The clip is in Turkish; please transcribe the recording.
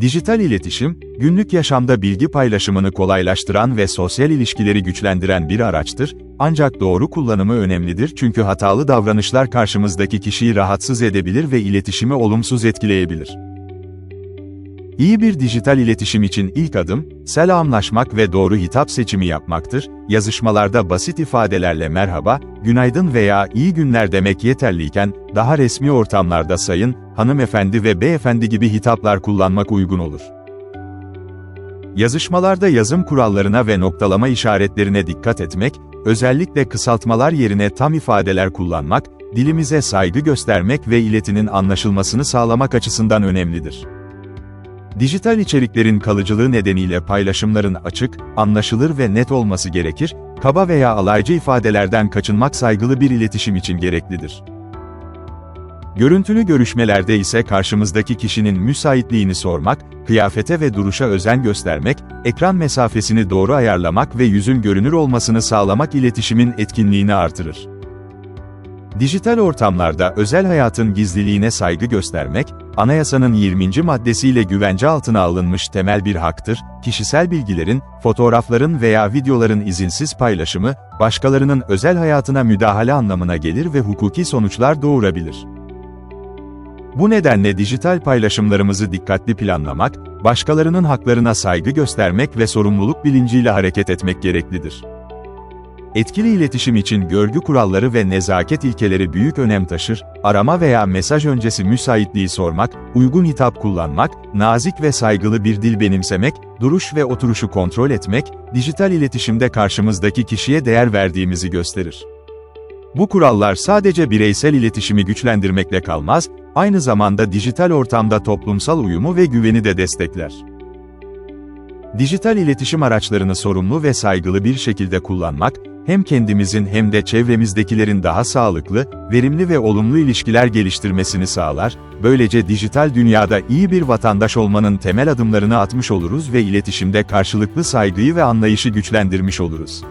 Dijital iletişim, günlük yaşamda bilgi paylaşımını kolaylaştıran ve sosyal ilişkileri güçlendiren bir araçtır, ancak doğru kullanımı önemlidir çünkü hatalı davranışlar karşımızdaki kişiyi rahatsız edebilir ve iletişimi olumsuz etkileyebilir. İyi bir dijital iletişim için ilk adım, selamlaşmak ve doğru hitap seçimi yapmaktır. Yazışmalarda basit ifadelerle merhaba, günaydın veya iyi günler demek yeterliyken, daha resmi ortamlarda sayın, hanımefendi ve beyefendi gibi hitaplar kullanmak uygun olur. Yazışmalarda yazım kurallarına ve noktalama işaretlerine dikkat etmek, özellikle kısaltmalar yerine tam ifadeler kullanmak, dilimize saygı göstermek ve iletinin anlaşılmasını sağlamak açısından önemlidir. Dijital içeriklerin kalıcılığı nedeniyle paylaşımların açık, anlaşılır ve net olması gerekir, kaba veya alaycı ifadelerden kaçınmak saygılı bir iletişim için gereklidir. Görüntülü görüşmelerde ise karşımızdaki kişinin müsaitliğini sormak, kıyafete ve duruşa özen göstermek, ekran mesafesini doğru ayarlamak ve yüzün görünür olmasını sağlamak iletişimin etkinliğini artırır. Dijital ortamlarda özel hayatın gizliliğine saygı göstermek, anayasanın 20. maddesiyle güvence altına alınmış temel bir haktır, kişisel bilgilerin, fotoğrafların veya videoların izinsiz paylaşımı, başkalarının özel hayatına müdahale anlamına gelir ve hukuki sonuçlar doğurabilir. Bu nedenle dijital paylaşımlarımızı dikkatli planlamak, başkalarının haklarına saygı göstermek ve sorumluluk bilinciyle hareket etmek gereklidir. Etkili iletişim için görgü kuralları ve nezaket ilkeleri büyük önem taşır, arama veya mesaj öncesi müsaitliği sormak, uygun hitap kullanmak, nazik ve saygılı bir dil benimsemek, duruş ve oturuşu kontrol etmek, dijital iletişimde karşımızdaki kişiye değer verdiğimizi gösterir. Bu kurallar sadece bireysel iletişimi güçlendirmekle kalmaz, aynı zamanda dijital ortamda toplumsal uyumu ve güveni de destekler. Dijital iletişim araçlarını sorumlu ve saygılı bir şekilde kullanmak, hem kendimizin hem de çevremizdekilerin daha sağlıklı, verimli ve olumlu ilişkiler geliştirmesini sağlar, böylece dijital dünyada iyi bir vatandaş olmanın temel adımlarını atmış oluruz ve iletişimde karşılıklı saygıyı ve anlayışı güçlendirmiş oluruz.